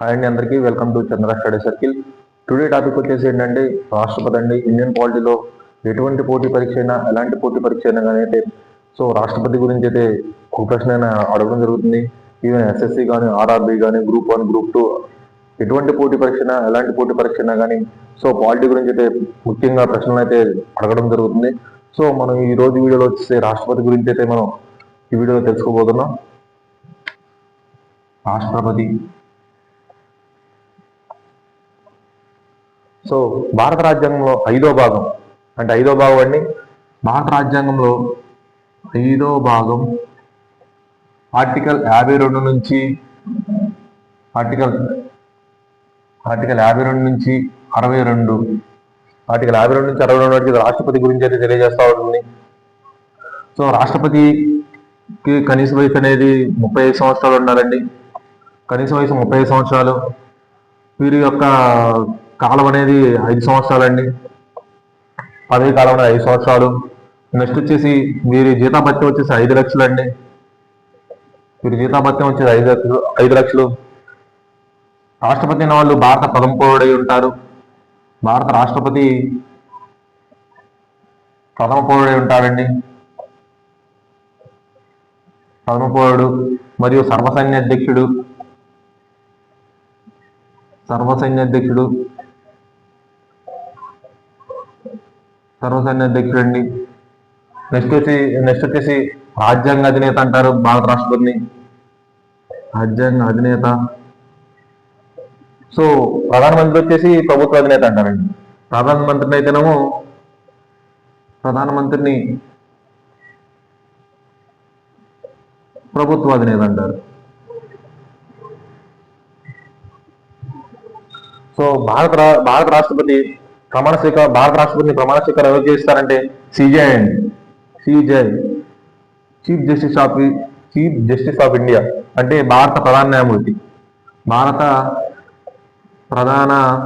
Hi అండి అందరికీ. Welcome to Chandra study circle today topic వచ్చేసి ఏంటంటే రాష్ట్రపతి అండి ఇండియన్ పాలిటీలో ఎటువంటి పోటీ పరీక్ష అయినా ఎలాంటి పోటీ పరీక్ష అయినా కానీ అయితే సో రాష్ట్రపతి గురించి అయితే ఒక ప్రశ్న అయినా అడగడం జరుగుతుంది. ఈవెన్ ఎస్ఎస్సి కానీ ఆర్ఆర్బి కానీ గ్రూప్ వన్ గ్రూప్ టూ ఎటువంటి పోటీ పరీక్ష అయినా ఎలాంటి పోటీ పరీక్ష అయినా కానీ సో పాలిటీ గురించి అయితే ముఖ్యంగా ప్రశ్నలు అయితే అడగడం జరుగుతుంది. సో మనం ఈ రోజు వీడియోలో వచ్చేసి రాష్ట్రపతి గురించి అయితే మనం ఈ వీడియోలో తెలుసుకోబోతున్నాం. రాష్ట్రపతి సో భారత రాజ్యాంగంలో ఐదో భాగం. అంటే ఐదో భాగం అండి. భారత రాజ్యాంగంలో ఐదో భాగం ఆర్టికల్ యాభై రెండు నుంచి ఆర్టికల్ ఆర్టికల్ యాభై రెండు నుంచి అరవై రెండు. ఆర్టికల్ యాభై రెండు నుంచి అరవై రెండు వరకు రాష్ట్రపతి గురించి అయితే తెలియజేస్తూ ఉంటుంది. సో రాష్ట్రపతికి కనీస వయసు అనేది ముప్పై ఐదు సంవత్సరాలు ఉండాలండి. కనీస వయసు ముప్పై ఐదు సంవత్సరాలు. వీరి యొక్క కాలం అనేది ఐదు సంవత్సరాలండి. పదవి కాలం అనేది ఐదు సంవత్సరాలు. నెక్స్ట్ వచ్చేసి మీరు జీతాభత్యం వచ్చేసి ఐదు లక్షలు అండి మీరు జీతాభత్యం వచ్చేసి ఐదు లక్షలు ఐదు లక్షలు. రాష్ట్రపతి అయిన వాళ్ళు భారత ప్రథమ పౌరుడై ఉంటారు. భారత రాష్ట్రపతి ప్రథమ పౌరుడై ఉంటారండి. ప్రథమ పౌరుడు మరియు సర్వసైన్య అధ్యక్షుడు సర్వసైన్య అధ్యక్షుడు సర్వసైన్య అధ్యక్షుడండి నెక్స్ట్ వచ్చి నెక్స్ట్ వచ్చేసి రాజ్యాంగ అధినేత అంటారు భారత రాష్ట్రపతిని. రాజ్యాంగ అధినేత. సో ప్రధానమంత్రి వచ్చేసి ప్రభుత్వ అధినేత అంటారండి. ప్రధానమంత్రిని అయితేనేమో ప్రధానమంత్రిని ప్రభుత్వ అధినేత అంటారు. సో భారత రా- భారత రాష్ట్రపతి ప్రమాణ స్వీకారం భారత రాష్ట్రపతిని ప్రమాణ స్వీకారం ఎవరు చేస్తారంటే? సిజే అండి. CJ chief justice of chief justice of India. అంటే భారత ప్రధాన న్యాయమూర్తి. భారత ప్రధాన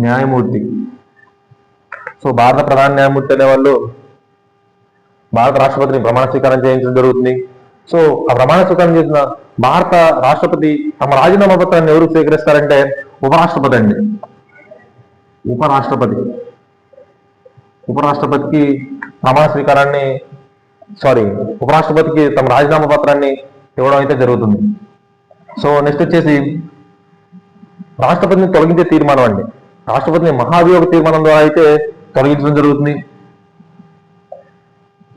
న్యాయమూర్తి. సో భారత ప్రధాన న్యాయమూర్తి అనే వాళ్ళు భారత రాష్ట్రపతిని ప్రమాణ స్వీకారం చేయించడం జరుగుతుంది. సో ఆ ప్రమాణ స్వీకారం చేసిన భారత రాష్ట్రపతి తమ రాజీనామా పత్రాన్ని ఎవరు స్వీకరిస్తారంటే ఉపరాష్ట్రపతి అండి. ఉపరాష్ట్రపతి. ఉపరాష్ట్రపతికి ప్రమాణ స్వీకారాన్ని సారీ ఉపరాష్ట్రపతికి తమ రాజీనామా పత్రాన్ని ఇవ్వడం అయితే జరుగుతుంది. సో నెక్స్ట్ వచ్చేసి రాష్ట్రపతిని తొలగించే తీర్మానం అండి. రాష్ట్రపతిని మహాభియోగ తీర్మానం ద్వారా అయితే తొలగించడం జరుగుతుంది.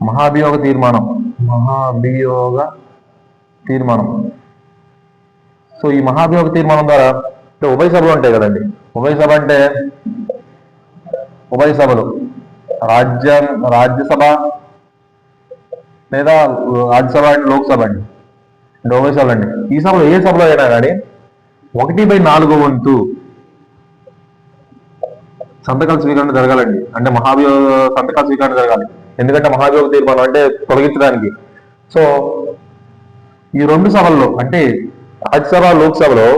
మహాభియోగ తీర్మానం మహాభియోగ తీర్మానం. సో ఈ మహాభియోగ తీర్మానం ద్వారా ఉభయ సభలు ఉంటాయి కదండి. ఉభయ సభ అంటే ఉభయ సభలు రాజ్య రాజ్యసభ లేదా రాజ్యసభ అండ్ లోక్సభ అండి. అంటే ఉభయ సభలు అండి. ఈ సభలో ఏ సభలో అయినా కానీ ఒకటి బై నాలుగో వంతు సంతకాల స్వీకరణ జరగాలండి. అంటే మహాభియోగ సంతకాల స్వీకరణ జరగాలి. ఎందుకంటే మహాభియోగ తీర్మానం అంటే తొలగించడానికి. సో ఈ రెండు సభల్లో అంటే రాజ్యసభ లోక్సభలో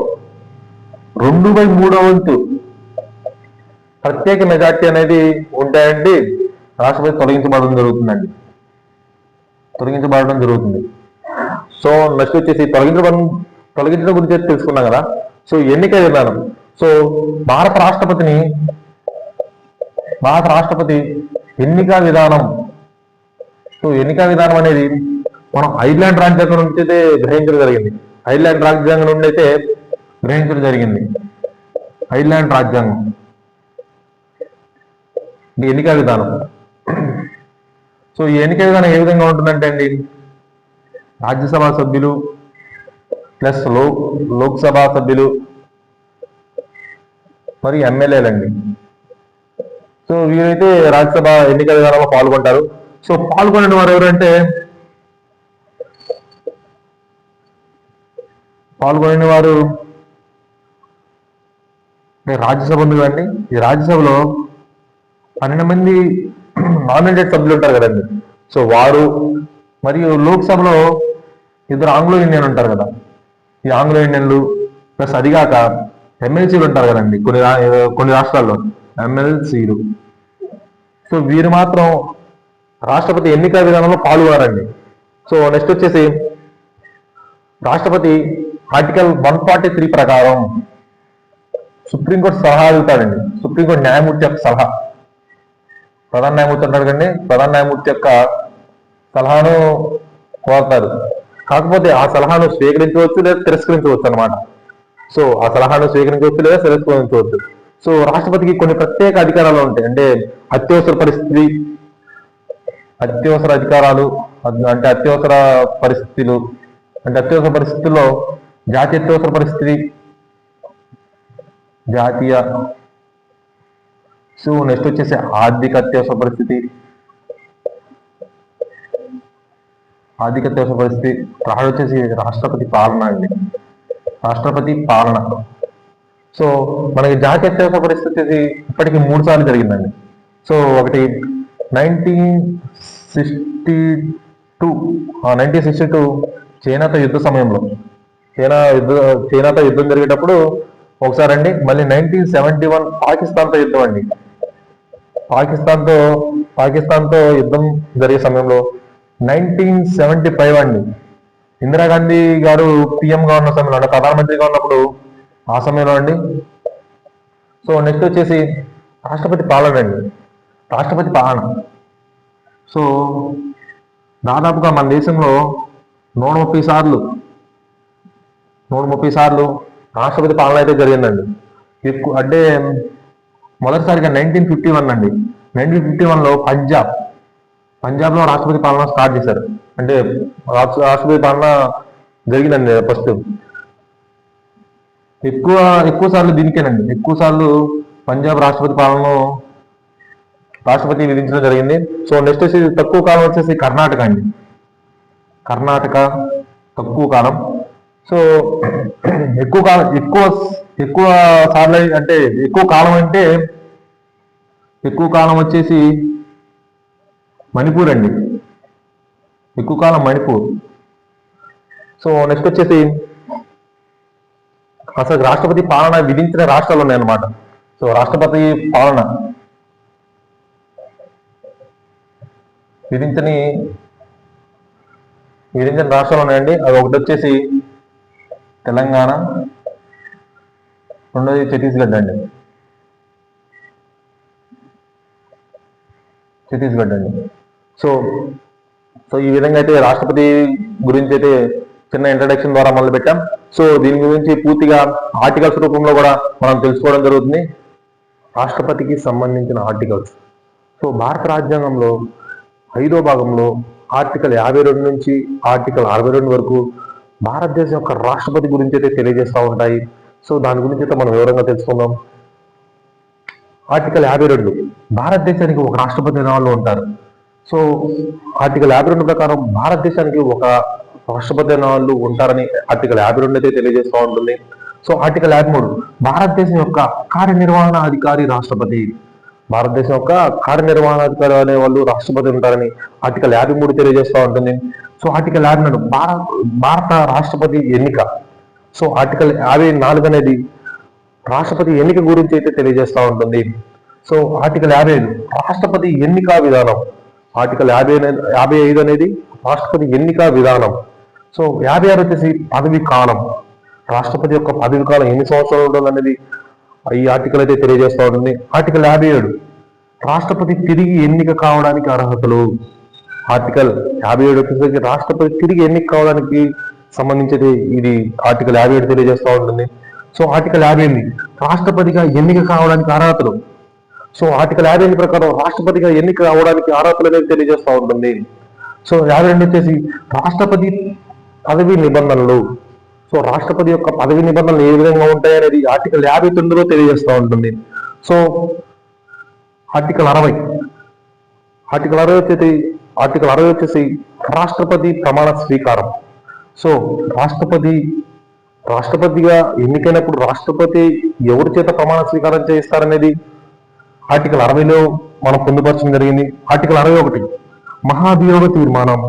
రెండు బై మూడో వంతు. ప్రత్యేక మెజార్టీ అనేది ఉంటాయండి. రాష్ట్రపతి తొలగించబడడం జరుగుతుందండి. తొలగించబడడం జరుగుతుంది. సో నెక్స్ట్ వచ్చేసి తొలగించబడం తొలగించడం గురించి తెలుసుకున్నాం కదా. సో ఎన్నిక విధానం సో భారత రాష్ట్రపతిని భారత రాష్ట్రపతి ఎన్నిక విధానం సో ఎన్నిక విధానం అనేది మనం ఐర్లాండ్ రాజ్యాంగం నుంచి అయితే గ్రహించడం జరిగింది. ఐర్లాండ్ రాజ్యాంగం నుండి అయితే గ్రహించడం జరిగింది. ఐర్లాండ్ రాజ్యాంగం. ఈ ఎన్నిక విధానం. సో ఈ ఎన్నిక విధానం ఏ విధంగా ఉంటుందంటే అండి రాజ్యసభ సభ్యులు ప్లస్లో లోక్సభ సభ్యులు మరి ఎమ్మెల్యేలండి. సో వీరైతే రాజ్యసభ ఎన్నికల విధానంలో పాల్గొంటారు. సో పాల్గొనడం వారు ఎవరంటే పాల్గొనే వారు రాజ్యసభ ఉంది కదండి. ఈ రాజ్యసభలో పన్నెండు మంది నామినేటెడ్ సభ్యులు ఉంటారు కదండి. సో వారు మరియు లోక్సభలో ఇద్దరు ఆంగ్లో ఇండియన్ ఉంటారు కదా. ఈ ఆంగ్లో ఇండియన్లు ప్లస్ అదిగాక ఎమ్మెల్సీలు ఉంటారు కదండి కొన్ని రా- కొన్ని రాష్ట్రాల్లో. ఎమ్మెల్సీలు. సో వీరు మాత్రం రాష్ట్రపతి ఎన్నికల విధానంలో పాల్గొనారండి. సో నెక్స్ట్ వచ్చేసి రాష్ట్రపతి ఆర్టికల్ వన్ ఫార్టీ త్రీ ప్రకారం సుప్రీంకోర్టు సలహా అడుగుతాడండి. సుప్రీంకోర్టు న్యాయమూర్తి యొక్క సలహా. ప్రధాన న్యాయమూర్తి అంటాడు కండి ప్రధాన న్యాయమూర్తి యొక్క సలహాను కోరుతారు. కాకపోతే ఆ సలహాను స్వీకరించవచ్చు లేదా తిరస్కరించవచ్చు అనమాట సో ఆ సలహాను స్వీకరించవచ్చు లేదా తిరస్కరించవచ్చు. సో రాష్ట్రపతికి కొన్ని ప్రత్యేక అధికారాలు ఉంటాయి. అంటే అత్యవసర పరిస్థితి అత్యవసర అధికారాలు అంటే అత్యవసర పరిస్థితులు అంటే అత్యవసర పరిస్థితుల్లో జాతీయ అత్యవసర పరిస్థితి జాతీయ సో నెక్స్ట్ వచ్చేసి ఆర్థిక అత్యవసర పరిస్థితి. ఆర్థిక అత్యవసర పరిస్థితి థర్డ్ వచ్చేసి రాష్ట్రపతి పాలన అండి. రాష్ట్రపతి పాలన. సో మనకి జాతీయ అత్యవసర పరిస్థితి ఇప్పటికి మూడు సార్లు జరిగిందండి. సో ఒకటి nineteen sixty two nineteen sixty two చైనాతో యుద్ధ సమయంలో. చైనా యుద్ధ చైనాతో యుద్ధం జరిగేటప్పుడు ఒకసారి అండి మళ్ళీ నైన్టీన్ సెవెంటీ వన్ పాకిస్తాన్తో యుద్ధం అండి. పాకిస్తాన్తో పాకిస్తాన్తో యుద్ధం జరిగే సమయంలో నైన్టీన్ సెవెంటీ ఫైవ్ అండి ఇందిరాగాంధీ గారు పిఎంగా ఉన్న సమయంలో అంటే ప్రధానమంత్రిగా ఉన్నప్పుడు ఆ సమయంలో అండి. సో నెక్స్ట్ వచ్చేసి రాష్ట్రపతి పాలన అండి. రాష్ట్రపతి పాలన. సో దాదాపుగా మన దేశంలో నూట ముప్పై సార్లు నూట ముప్పై సార్లు రాష్ట్రపతి పాలన అయితే జరిగిందండి. ఎక్కువ అంటే మొదటిసారిగా నైన్టీన్ ఫిఫ్టీ వన్ అండి. నైన్టీన్ ఫిఫ్టీ వన్లో పంజాబ్ పంజాబ్లో రాష్ట్రపతి పాలన స్టార్ట్ చేశారు. అంటే రాష్ట్ర- రాష్ట్రపతి పాలన జరిగిందండి ఫస్ట్. ఎక్కువ ఎక్కువ సార్లు దీనికేనండి. ఎక్కువ సార్లు పంజాబ్ రాష్ట్రపతి పాలనలో రాష్ట్రపతి విధించడం జరిగింది. సో నెక్స్ట్ వచ్చేసి తక్కువ కాలం వచ్చేసి కర్ణాటక అండి. కర్ణాటక తక్కువ కాలం. సో ఎక్కువ కాలం ఎక్కువ ఎక్కువ సార్లు అంటే ఎక్కువ కాలం అంటే ఎక్కువ కాలం వచ్చేసి మణిపూర్ అండి. ఎక్కువ కాలం మణిపూర్. సో నెక్స్ట్ వచ్చేసి అసలు రాష్ట్రపతి పాలన విధించిన రాష్ట్రాలు ఉన్నాయన్నమాట. సో రాష్ట్రపతి పాలన విధించని విధించిన రాష్ట్రాలు ఉన్నాయండి. అది ఒకటి వచ్చేసి తెలంగాణ రెండోది ఛత్తీస్గఢ్ అండి. ఛత్తీస్గఢ్ అండి. సో సో ఈ విధంగా అయితే రాష్ట్రపతి గురించి అయితే చిన్న ఇంట్రడక్షన్ ద్వారా మొదలు పెట్టాం. సో దీని గురించి పూర్తిగా ఆర్టికల్స్ రూపంలో కూడా మనం తెలుసుకోవడం జరుగుతుంది. రాష్ట్రపతికి సంబంధించిన ఆర్టికల్స్ సో భారత రాజ్యాంగంలో ఐదో భాగంలో ఆర్టికల్ యాభై రెండు నుంచి ఆర్టికల్ అరవై రెండు వరకు భారతదేశం యొక్క రాష్ట్రపతి గురించి అయితే తెలియజేస్తూ ఉంటాయి. సో దాని గురించి అయితే మనం వివరంగా తెలుసుకుందాం. ఆర్టికల్ యాభై రెండు భారతదేశానికి ఒక రాష్ట్రపతి అనే వాళ్ళు ఉంటారు సో ఆర్టికల్ యాభై రెండు ప్రకారం భారతదేశానికి ఒక రాష్ట్రపతి అనే వాళ్ళు ఉంటారని ఆర్టికల్ యాభై రెండు అయితే తెలియజేస్తూ ఉంటుంది. సో ఆర్టికల్ యాభై మూడు భారతదేశం యొక్క కార్యనిర్వహణ అధికారి రాష్ట్రపతి. భారతదేశం యొక్క కార్యనిర్వహణాధికారి అనే వాళ్ళు రాష్ట్రపతి ఉంటారని ఆర్టికల్ యాభై మూడు తెలియజేస్తూ ఉంటుంది. సో ఆర్టికల్ యాభై నాలుగు భారత భారత రాష్ట్రపతి ఎన్నిక. సో ఆర్టికల్ యాభై నాలుగు అనేది రాష్ట్రపతి ఎన్నిక గురించి అయితే తెలియజేస్తూ ఉంటుంది. సో ఆర్టికల్ యాభై ఐదు రాష్ట్రపతి ఎన్నిక విధానం. ఆర్టికల్ యాభై అనేది యాభై ఐదు అనేది రాష్ట్రపతి ఎన్నిక విధానం. సో యాభై ఆరు వచ్చేసి పదవి కాలం. రాష్ట్రపతి యొక్క పదవి కాలం ఎన్ని సంవత్సరాలు ఉంటుంది అనేది ఈ ఆర్టికల్ అయితే తెలియజేస్తూ ఉంటుంది. ఆర్టికల్ యాభై ఏడు. రాష్ట్రపతి తిరిగి ఎన్నిక కావడానికి అర్హతలు. ఆర్టికల్ యాభై ఏడు వచ్చేసరికి రాష్ట్రపతి తిరిగి ఎన్నిక కావడానికి సంబంధించి ఇది ఆర్టికల్ యాభై ఏడు తెలియజేస్తూ ఉంటుంది. సో ఆర్టికల్ యాభై ఎనిమిది రాష్ట్రపతిగా ఎన్నిక కావడానికి అర్హతలు. సో ఆర్టికల్ యాభై ఎనిమిది ప్రకారం రాష్ట్రపతిగా ఎన్నిక కావడానికి అర్హతలు అనేది తెలియజేస్తూ ఉంటుంది. సో యాభై రెండు వచ్చేసి రాష్ట్రపతి పదవి నిబంధనలు. సో రాష్ట్రపతి యొక్క పదవి నిబంధనలు ఏ విధంగా ఉంటాయి అనేది ఆర్టికల్ యాభై తొమ్మిదిలో తెలియజేస్తూ ఉంటుంది. సో ఆర్టికల్ అరవై. ఆర్టికల్ అరవై వచ్చేసి ఆర్టికల్ అరవై వచ్చేసి రాష్ట్రపతి ప్రమాణ స్వీకారం. సో రాష్ట్రపతి రాష్ట్రపతిగా ఎన్నికైనప్పుడు రాష్ట్రపతి ఎవరి చేత ప్రమాణ స్వీకారం చేయిస్తారనేది ఆర్టికల్ అరవైలో మనం పొందుపరచడం జరిగింది. ఆర్టికల్ అరవై ఒకటి మహాభియోగ తీర్మానం.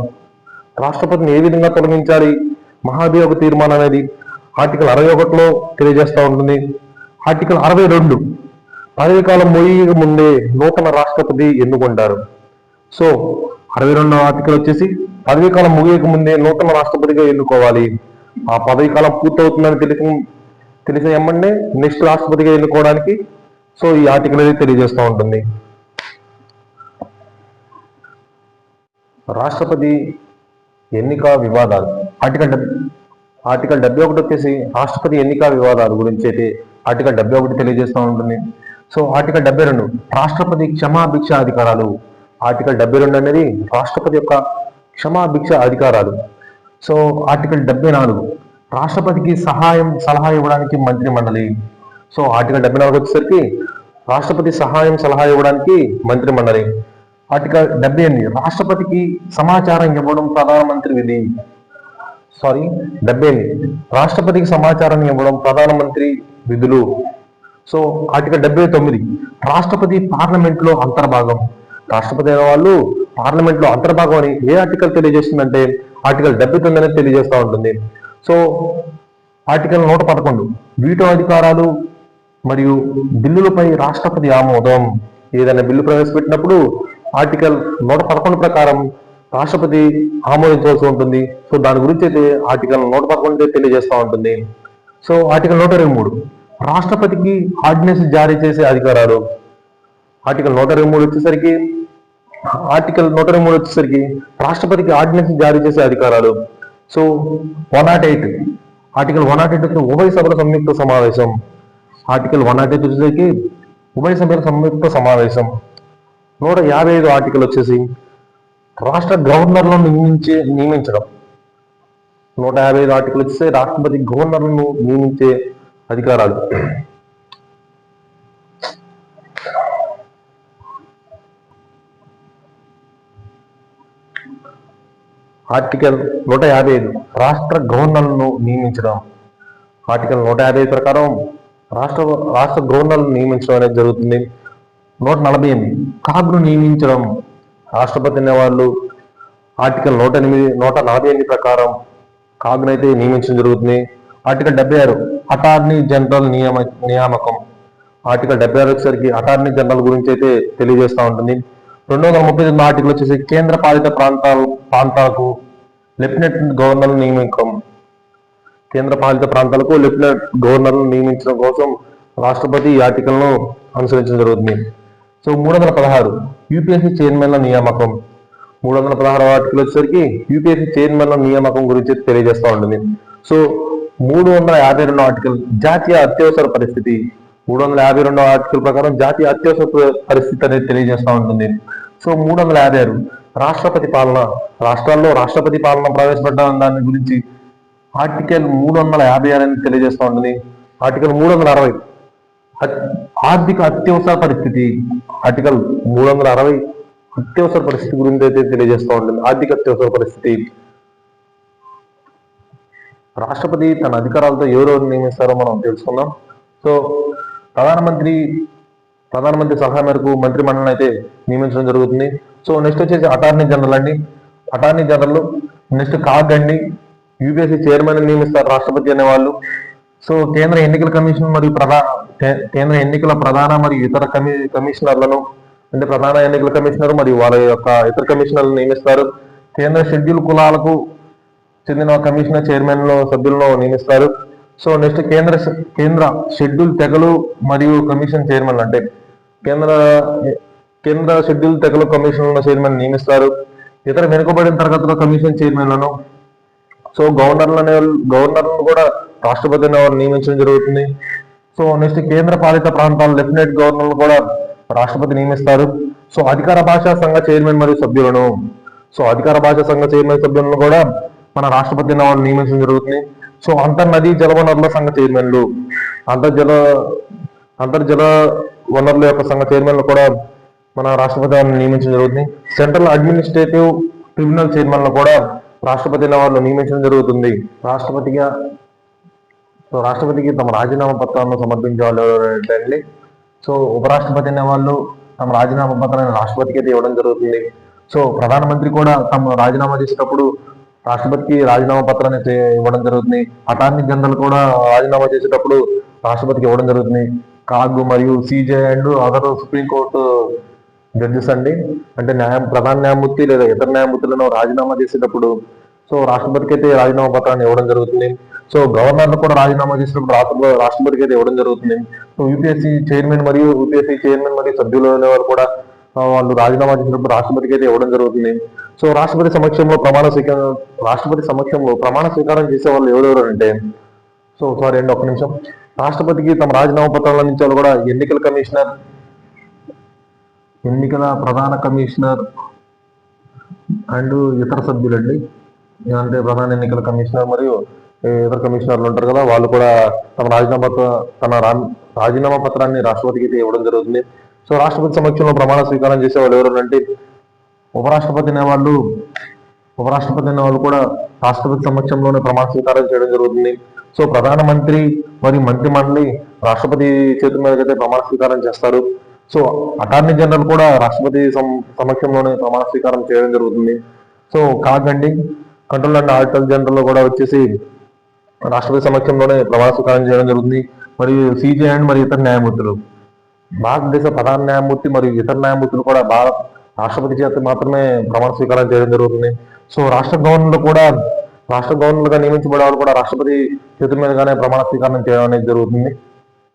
రాష్ట్రపతిని ఏ విధంగా తొలగించాలి? మహాభియోగ తీర్మానం అనేది ఆర్టికల్ అరవై ఒకటిలో తెలియజేస్తూ ఉంటుంది. ఆర్టికల్ అరవై రెండు పదవి కాలం ముగియక ముందే నూతన రాష్ట్రపతి ఎన్నుకుంటారు. సో అరవై రెండవ ఆర్టికల్ వచ్చేసి పదవీ కాలం ముగియక ముందే నూతన రాష్ట్రపతిగా ఎన్నుకోవాలి. ఆ పదవి కాలం పూర్తవుతుందని తెలిసి తెలిసిన ఎమ్మంటే నెక్స్ట్ రాష్ట్రపతిగా ఎన్నుకోవడానికి సో ఈ ఆర్టికల్ అనేది తెలియజేస్తూ ఉంటుంది. రాష్ట్రపతి ఎన్నిక వివాదాలు. ఆర్టికల్ ఆర్టికల్ డెబ్బై ఒకటి వచ్చేసి రాష్ట్రపతి ఎన్నిక వివాదాలు గురించి అయితే ఆర్టికల్ డెబ్బై ఒకటి తెలియజేస్తూ ఉంటుంది. సో ఆర్టికల్ డెబ్బై రెండు రాష్ట్రపతి క్షమాభిక్ష అధికారాలు. ఆర్టికల్ డెబ్బై రెండు అనేది రాష్ట్రపతి యొక్క క్షమాభిక్ష అధికారాలు. సో ఆర్టికల్ డెబ్బై నాలుగు రాష్ట్రపతికి సహాయం సలహా ఇవ్వడానికి మంత్రి మండలి. సో ఆర్టికల్ డెబ్బై నాలుగు వచ్చేసరికి రాష్ట్రపతి సహాయం సలహా ఇవ్వడానికి మంత్రి మండలి. ఆర్టికల్ డెబ్బై ఎనిమిది రాష్ట్రపతికి సమాచారం ఇవ్వడం ప్రధానమంత్రి విధి. సారీ డెబ్బై ఎనిమిది రాష్ట్రపతికి సమాచారాన్ని ఇవ్వడం ప్రధానమంత్రి విధులు. సో ఆర్టికల్ డెబ్బై తొమ్మిది రాష్ట్రపతి పార్లమెంట్లో అంతర్భాగం. రాష్ట్రపతి అయిన వాళ్ళు పార్లమెంట్లో అంతర్భాగం అని ఏ ఆర్టికల్ తెలియజేస్తుందంటే ఆర్టికల్ డెబ్బై తొమ్మిది అనేది తెలియజేస్తూ ఉంటుంది. సో ఆర్టికల్ నూట పదకొండు. వీటో అధికారాలు మరియు బిల్లులపై రాష్ట్రపతి ఆమోదం. ఏదైనా బిల్లు ప్రవేశపెట్టినప్పుడు ఆర్టికల్ నూట పదకొండు ప్రకారం రాష్ట్రపతి ఆమోదించవలసి ఉంటుంది. సో దాని గురించి అయితే ఆర్టికల్ నూట పదకొండు తెలియజేస్తూ ఉంటుంది. సో ఆర్టికల్ నూట ఇరవై మూడు. రాష్ట్రపతికి ఆర్డినెన్స్ జారీ చేసే అధికారాలు. ఆర్టికల్ నూట ఇరవై మూడు వచ్చేసరికి ఆర్టికల్ నూట ఇరవై మూడు వచ్చేసరికి రాష్ట్రపతికి ఆర్డినెన్స్ జారీ చేసే అధికారాలు. So one nought eight article one nought eight వచ్చి ఉభయ సభల సంయుక్త సమావేశం. ఆర్టికల్ వన్ నాట్ ఎయిట్ వచ్చేసరికి ఉభయ సభల సంయుక్త సమావేశం. నూట యాభై ఐదు ఆర్టికల్ వచ్చేసి రాష్ట్ర గవర్నర్లను నియమించే నియమించడం. నూట యాభై ఐదు ఆర్టికల్ వచ్చేసి రాష్ట్రపతి గవర్నర్లను నియమించే అధికారాలు. ఆర్టికల్ నూట యాభై ఐదు రాష్ట్ర గవర్నర్ను నియమించడం. ఆర్టికల్ నూట యాభై ఐదు ప్రకారం రాష్ట్ర రాష్ట్ర గవర్నర్ను నియమించడం అనేది జరుగుతుంది. నూట నలభై ఎనిమిది కాగ్ను నియమించడం. రాష్ట్రపతి అనే వాళ్ళు ఆర్టికల్ నూట ఎనిమిది నూట నలభై ఎనిమిది ప్రకారం కాగ్ను అయితే నియమించడం జరుగుతుంది. ఆర్టికల్ డెబ్బై ఆరు అటార్నీ జనరల్ నియమ నియామకం. ఆర్టికల్ డెబ్బై ఆరు వచ్చేసరికి అటార్నీ జనరల్ గురించి అయితే తెలియజేస్తూ ఉంటుంది. రెండు వందల ముప్పై తొమ్మిది ఆర్టికల్ వచ్చేసి కేంద్ర పాలిత ప్రాంతాలు ప్రాంతాలకు లెఫ్టినెంట్ గవర్నర్ నియామకం కేంద్ర పాలిత ప్రాంతాలకు లెఫ్టినెంట్ గవర్నర్ను నియమించడం కోసం రాష్ట్రపతి ఈ ఆర్టికల్ను అనుసరించడం జరుగుతుంది. సో మూడు వందల పదహారు యూపీఎస్సీ చైర్మన్ల నియామకం. మూడు వందల పదహారు ఆర్టికల్ వచ్చేసరికి యూపీఎస్సీ చైర్మన్ల నియామకం గురించి తెలియజేస్తూ ఉంటుంది. సో మూడు వందల యాభై రెండు ఆర్టికల్ జాతీయ అత్యవసర పరిస్థితి. మూడు వందల యాభై రెండవ ఆర్టికల్ ప్రకారం జాతీయ అత్యవసర పరిస్థితి అనేది తెలియజేస్తూ ఉంటుంది. సో మూడు వందల యాభై ఆరు రాష్ట్రపతి పాలన రాష్ట్రాల్లో రాష్ట్రపతి పాలన ప్రవేశపెట్టడం దాని గురించి ఆర్టికల్ మూడు వందల యాభై ఆరు అని తెలియజేస్తూ ఉంటుంది. ఆర్టికల్ మూడు వందల అరవై ఆర్థిక అత్యవసర పరిస్థితి ఆర్టికల్ మూడు వందల అరవై అత్యవసర పరిస్థితి గురించి అయితే తెలియజేస్తూ ఉంటుంది. ఆర్థిక అత్యవసర పరిస్థితి. రాష్ట్రపతి తన అధికారాలతో ఎవరెవరు నియమిస్తారో మనం తెలుసుకుందాం. సో ప్రధానమంత్రి ప్రధానమంత్రి సలహా మేరకు మంత్రి మండలిని అయితే నియమించడం జరుగుతుంది. సో నెక్స్ట్ వచ్చేసి అటార్నీ జనరల్ అండి. అటార్నీ జనరల్ నెక్స్ట్ కాగ్ అండి. యూపీఎస్సీ చైర్మన్ నియమిస్తారు రాష్ట్రపతి అనే వాళ్ళు సో కేంద్ర ఎన్నికల కమిషన్ మరియు ప్రధాన కేంద్ర ఎన్నికల ప్రధాన మరియు ఇతర కమి కమిషనర్లను అంటే ప్రధాన ఎన్నికల కమిషనర్ మరియు వాళ్ళ యొక్క ఇతర కమిషనర్లను నియమిస్తారు. కేంద్ర షెడ్యూల్ కులాలకు చెందిన కమిషనర్ చైర్మన్లో సభ్యులను నియమిస్తారు. సో నెక్స్ట్ కేంద్ర కేంద్ర షెడ్యూల్ తెగలు మరియు కమిషన్ చైర్మన్ అంటే కేంద్ర కేంద్ర షెడ్యూల్ తెగలు కమిషన్ చైర్మన్ నియమిస్తారు. ఇతర వెనుకబడిన తరగతుల కమిషన్ చైర్మన్లను సో గవర్నర్లు అనే గవర్నర్లను కూడా రాష్ట్రపతి వారు నియమించడం జరుగుతుంది. సో నెక్స్ట్ కేంద్ర పాలిత ప్రాంతాల లెఫ్టినెంట్ గవర్నర్లు కూడా రాష్ట్రపతి నియమిస్తారు. సో అధికార భాషా సంఘ చైర్మన్ మరియు సభ్యులను సో అధికార భాషా సంఘ చైర్మన్ సభ్యులను కూడా మన రాష్ట్రపతి వారు నియమించడం జరుగుతుంది. సో అంతర్నదీ జలవనరుల సంఘ చైర్మన్లు అంతర్జల అంతర్జల వనరుల యొక్క సంఘ చైర్మన్లు కూడా మన రాష్ట్రపతి వారిని నియమించడం జరుగుతుంది. సెంట్రల్ అడ్మినిస్ట్రేటివ్ ట్రిబ్యునల్ చైర్మన్లు కూడా రాష్ట్రపతి అనే వాళ్ళు నియమించడం జరుగుతుంది. రాష్ట్రపతిగా సో రాష్ట్రపతికి తమ రాజీనామా పత్రాలను సమర్పించే వాళ్ళు ఎవరంటే సో ఉపరాష్ట్రపతి అనే వాళ్ళు తమ రాజీనామా పత్రాన్ని రాష్ట్రపతికి అయితే ఇవ్వడం జరుగుతుంది. సో ప్రధానమంత్రి కూడా తమ రాజీనామా చేసేటప్పుడు రాష్ట్రపతికి రాజీనామా పత్రాన్ని ఇవ్వడం జరుగుతుంది. అటార్నీ జనరల్ కూడా రాజీనామా చేసేటప్పుడు రాష్ట్రపతికి ఇవ్వడం జరుగుతుంది. కాగ్ మరియు CJ and other supreme court judges అండి. అంటే న్యాయం ప్రధాన న్యాయమూర్తి లేదా ఇతర న్యాయమూర్తులను రాజీనామా చేసేటప్పుడు సో రాష్ట్రపతికి అయితే రాజీనామా పత్రాన్ని ఇవ్వడం జరుగుతుంది. సో గవర్నర్లు కూడా రాజీనామా చేసినప్పుడు రాష్ట్ర రాష్ట్రపతికి అయితే ఇవ్వడం జరుగుతుంది. సో యూపీఎస్సీ చైర్మన్ మరియు యూపీఎస్సీ చైర్మన్ మరియు సభ్యులు అనేవారు కూడా వాళ్ళు రాజీనామా చేసినప్పుడు రాష్ట్రపతికి అయితే ఇవ్వడం జరుగుతుంది. సో రాష్ట్రపతి సమక్షంలో ప్రమాణ స్వీకారం రాష్ట్రపతి సమక్షంలో ప్రమాణ స్వీకారం చేసే వాళ్ళు ఎవరెవరు అంటే సో సారీ అండి ఒక్క నిమిషం. రాష్ట్రపతికి తమ రాజీనామా పత్రాలు అందించే వాళ్ళు కూడా ఎన్నికల కమిషనర్ ఎన్నికల ప్రధాన కమిషనర్ అండ్ ఇతర సభ్యులండి. అంటే ప్రధాన ఎన్నికల కమిషనర్ మరియు ఇతర కమిషనర్లు ఉంటారు కదా వాళ్ళు కూడా తమ రాజీనామా తన రా- రాజీనామా పత్రాన్ని రాష్ట్రపతికి ఇవ్వడం జరుగుతుంది. సో రాష్ట్రపతి సమక్షంలో ప్రమాణ స్వీకారం చేసే వాళ్ళు ఎవరు అంటే ఉపరాష్ట్రపతి అనే వాళ్ళు ఉపరాష్ట్రపతి అనే వాళ్ళు కూడా రాష్ట్రపతి సమక్షంలోనే ప్రమాణ స్వీకారం చేయడం జరుగుతుంది. సో ప్రధానమంత్రి మరియు మంత్రి మండలి రాష్ట్రపతి చేతుల మీద అయితే ప్రమాణ స్వీకారం చేస్తారు. సో అటార్నీ జనరల్ కూడా రాష్ట్రపతి సమక్షంలోనే ప్రమాణ స్వీకారం చేయడం జరుగుతుంది. సో కాకండి కంట్రోల్ అండ్ ఆడిటర్ జనరల్ కూడా వచ్చేసి రాష్ట్రపతి సమక్షంలోనే ప్రమాణ స్వీకారం చేయడం జరుగుతుంది. మరియు సీజే అండ్ మరియు ఇతర న్యాయమూర్తులు. భారతదేశ ప్రధాన న్యాయమూర్తి మరియు ఇతర న్యాయమూర్తులు కూడా భారత రాష్ట్రపతి చేత మాత్రమే ప్రమాణ స్వీకారం చేయడం జరుగుతుంది. సో రాష్ట్ర గవర్నర్లు కూడా రాష్ట్ర గవర్నర్లుగా నియమించబడే వాళ్ళు కూడా రాష్ట్రపతి చేతుల మీదుగానే ప్రమాణ స్వీకారం చేయడం అనేది జరుగుతుంది.